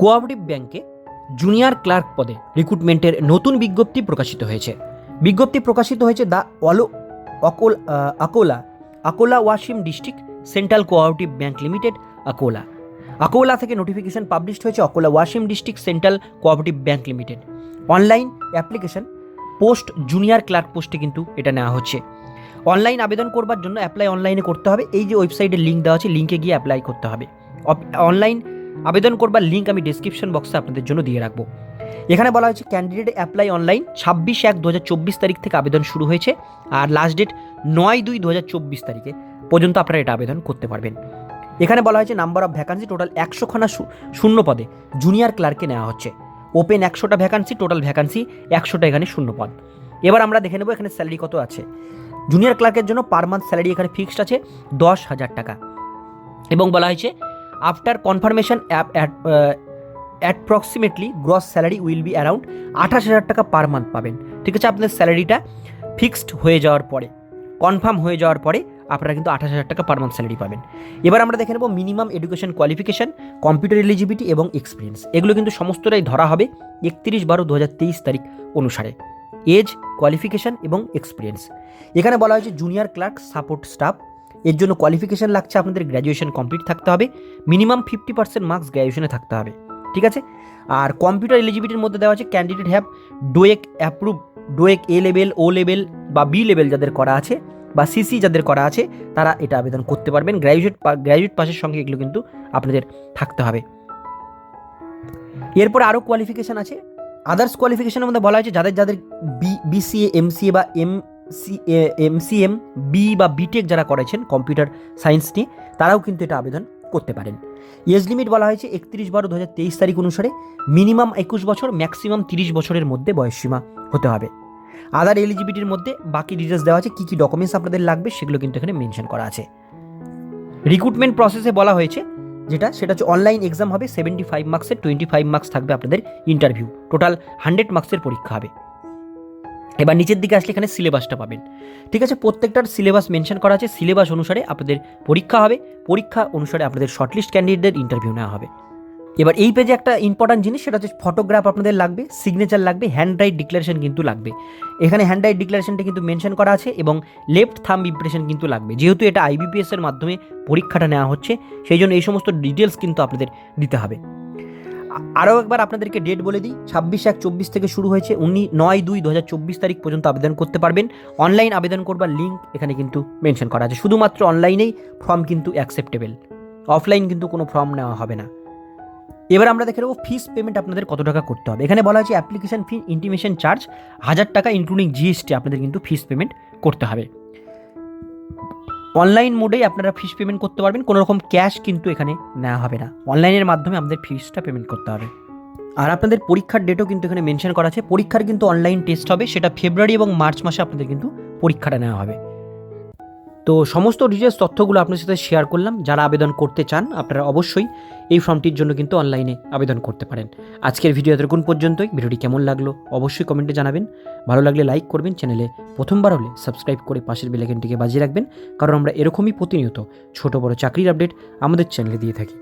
Cooperative ব্যাংকে junior clerk পদে রিক্রুটমেন্টের নতুন বিজ্ঞপ্তি প্রকাশিত হয়েছে। বিজ্ঞপ্তি প্রকাশিত হয়েছে দ্য অলো অকোল Akola Akola Washim district, central cooperative bank limited, Akola. Akola থেকে নোটিফিকেশন পাবলিশড হয়েছে Akola Washim district, central cooperative bank limited. Online application post junior clerk পোস্টে কিন্তু এটা নেওয়া হচ্ছে। অনলাইন আবেদন করবার জন্য অ্যাপ্লাই অনলাইনে করতে হবে। এই যে ওয়েবসাইটের লিঙ্ক দেওয়া আছে, লিঙ্কে গিয়ে অ্যাপ্লাই করতে হবে। অনলাইন আবেদন করবার লিঙ্ক আমি ডিসক্রিপশন বক্সে আপনাদের জন্য দিয়ে রাখব। এখানে বলা হয়েছে ক্যান্ডিডেট অ্যাপ্লাই অনলাইন ছাব্বিশ এক দু তারিখ থেকে আবেদন শুরু হয়েছে আর লাস্ট ডেট নয় দুই দু তারিখে পর্যন্ত আপনারা এটা আবেদন করতে পারবেন। এখানে বলা হয়েছে নাম্বার অফ ভ্যাকান্সি টোটাল একশোখানা শূন্য পদে জুনিয়র ক্লার্কে নেওয়া হচ্ছে। ওপেন একশোটা ভ্যাকান্সি টোটাল ভ্যাকান্সি একশোটা এখানে শূন্য পদ এবার আমরা দেখে নেব এখানে স্যালারি কত আছে। জুনিয়র ক্লার্কের জন্য পার মান্থ স্যালারি এখানে ফিক্সড আছে দশ হাজার টাকা। এবং বলা হয়েছে after confirmation app approximately gross salary will be around আঠাশ হাজার টাকা পার মান্থ পাবেন। ঠিক আছে, আপনাদের স্যালারিটা ফিক্সড হয়ে যাওয়ার পরে কনফার্ম হয়ে যাওয়ার পরে আপনারা কিন্তু আঠাশ হাজার টাকা পার মান্থ স্যালারি পাবেন। এবার আমরা দেখে নেব minimum education qualification computer eligibility এবং এক্সপিরিয়েন্স এগুলো কিন্তু সমস্তটাই ধরা হবে একত্রিশ বারো দু তারিখ অনুসারে। এজ কোয়ালিফিকেশন এবং এক্সপিরিয়েন্স এখানে বলা হয়েছে জুনিয়র ক্লার্ক সাপোর্ট স্টাফ এর জন্য কোয়ালিফিকেশন লাগছে আপনাদের গ্র্যাজুয়েশন কমপ্লিট থাকতে হবে। মিনিমাম ফিফটি পার্সেন্ট মার্কস গ্র্যাজুয়েশনে থাকতে হবে। ঠিক আছে? আর কম্পিউটার এলিজিবিলিটির মধ্যে দেওয়া আছে candidate have DOEACC approve DOEACC A level O level বা বি লেভেল যাদের করা আছে বা সিসি যাদের করা আছে, তারা এটা আবেদন করতে পারবেন। গ্র্যাজুয়েট গ্র্যাজুয়েট পাসের সঙ্গে এগুলো কিন্তু আপনাদের থাকতে হবে। এরপর আরও কোয়ালিফিকেশান আছে। আদার্স কোয়ালিফিকেশনের মধ্যে বলা হয়েছে, যাদের যাদের বি বিসিএ এমসিএ বা এম সি এমসিএম বি বা বিটেক যারা করেছেন কম্পিউটার সায়েন্স নিয়ে, তারাও কিন্তু এটা আবেদন করতে পারেন। এজ লিমিট বলা হয়েছে একত্রিশ বারো দু হাজার তেইশ তারিখ অনুসারে মিনিমাম একুশ বছর ম্যাক্সিমাম তিরিশ বছরের মধ্যে বয়সসীমা হতে হবে। আদার এলিজিবিলিটির মধ্যে বাকি ডিটেলস দেওয়া আছে, কী কী ডকুমেন্টস আপনাদের লাগবে সেগুলো কিন্তু এখানে মেনশন করা আছে। রিক্রুটমেন্ট প্রসেসে বলা হয়েছে, যেটা, সেটা হচ্ছে অনলাইন এক্সাম হবে সেভেন্টি ফাইভ মার্কসের টোয়েন্টি ফাইভ মার্কস থাকবে আপনাদের ইন্টারভিউ টোটাল হান্ড্রেড মার্কসের পরীক্ষা হবে। এবার নিচের দিকে আসলে এখানে সিলেবাসটা পাবেন। ঠিক আছে, প্রত্যেকটার সিলেবাস মেনশন করা আছে, সিলেবাস অনুসারে আপনাদের পরীক্ষা হবে, পরীক্ষা অনুসারে আপনাদের শর্টলিস্ট ক্যান্ডিডেটদের ইন্টারভিউ নেওয়া হবে। এবার এই পেজে একটা ইম্পর্ট্যান্ট জিনিস, সেটা হচ্ছে ফটোগ্রাফ আপনাদের লাগবে সিগনেচার লাগবে হ্যান্ড রাইট ডিক্লারেশন কিন্তু লাগবে। এখানে হ্যান্ড রাইট ডিক্লারেশনটা কিন্তু মেনশন করা আছে এবং লেফট থাম্ব ইমপ্রেশন কিন্তু লাগবে। যেহেতু এটা আইবিপিএসের মাধ্যমে পরীক্ষাটা নেওয়া হচ্ছে, সেই জন্য এই সমস্ত ডিটেলস কিন্তু আপনাদের দিতে হবে। আরও একবার আপনাদেরকে ডেট বলে দিই, ছাব্বিশ এক চব্বিশ থেকে শুরু হয়েছে, উনি নয় দুই দু হাজার চব্বিশ তারিখ পর্যন্ত আবেদন করতে পারবেন। অনলাইন আবেদন করবার লিঙ্ক এখানে কিন্তু মেনশন করা আছে। শুধুমাত্র অনলাইনেই ফর্ম কিন্তু অ্যাকসেপ্টেবল অফলাইন কিন্তু কোনো ফর্ম নেওয়া হবে না। এবার আমরা দেখে নেব ফিস পেমেন্ট আপনাদের কত টাকা করতে হবে। এখানে বলা হয়েছে অ্যাপ্লিকেশন ফি ইন্টিমেশন চার্জ হাজার টাকা ইনক্লুডিং জিএসটি আপনাদের কিন্তু ফিস পেমেন্ট করতে হবে। অনলাইন মোডেই আপনারা ফিস পেমেন্ট করতে পারবেন, কোনো রকম ক্যাশ কিন্তু এখানে নেওয়া হবে না। অনলাইনের মাধ্যমে আমাদের ফিসটা পেমেন্ট করতে হবে। আর আপনাদের পরীক্ষার ডেটও কিন্তু এখানে মেনশন করা আছে। পরীক্ষার কিন্তু অনলাইন টেস্ট হবে, সেটা ফেব্রুয়ারি এবং মার্চ মাসে আপনাদের কিন্তু পরীক্ষাটা নেওয়া হবে। তো সমস্ত ডিটেলস তথ্যগুলো আপনার সাথে শেয়ার করলাম। যারা আবেদন করতে চান, আপনারা অবশ্যই এই ফর্মটির জন্য কিন্তু অনলাইনে আবেদন করতে পারেন। আজকের ভিডিও এতক্ষণ পর্যন্তই। ভিডিওটি কেমন লাগল অবশ্যই কমেন্টে জানাবেন। ভালো লাগলে লাইক করবেন চ্যানেলে প্রথমবার হলে সাবস্ক্রাইব করে পাশের বেলাইকনটিকে বাজিয়ে রাখবেন। কারণ আমরা এরকমই প্রতিনিয়ত ছোট বড় চাকরির আপডেট আমাদের চ্যানেলে দিয়ে থাকি।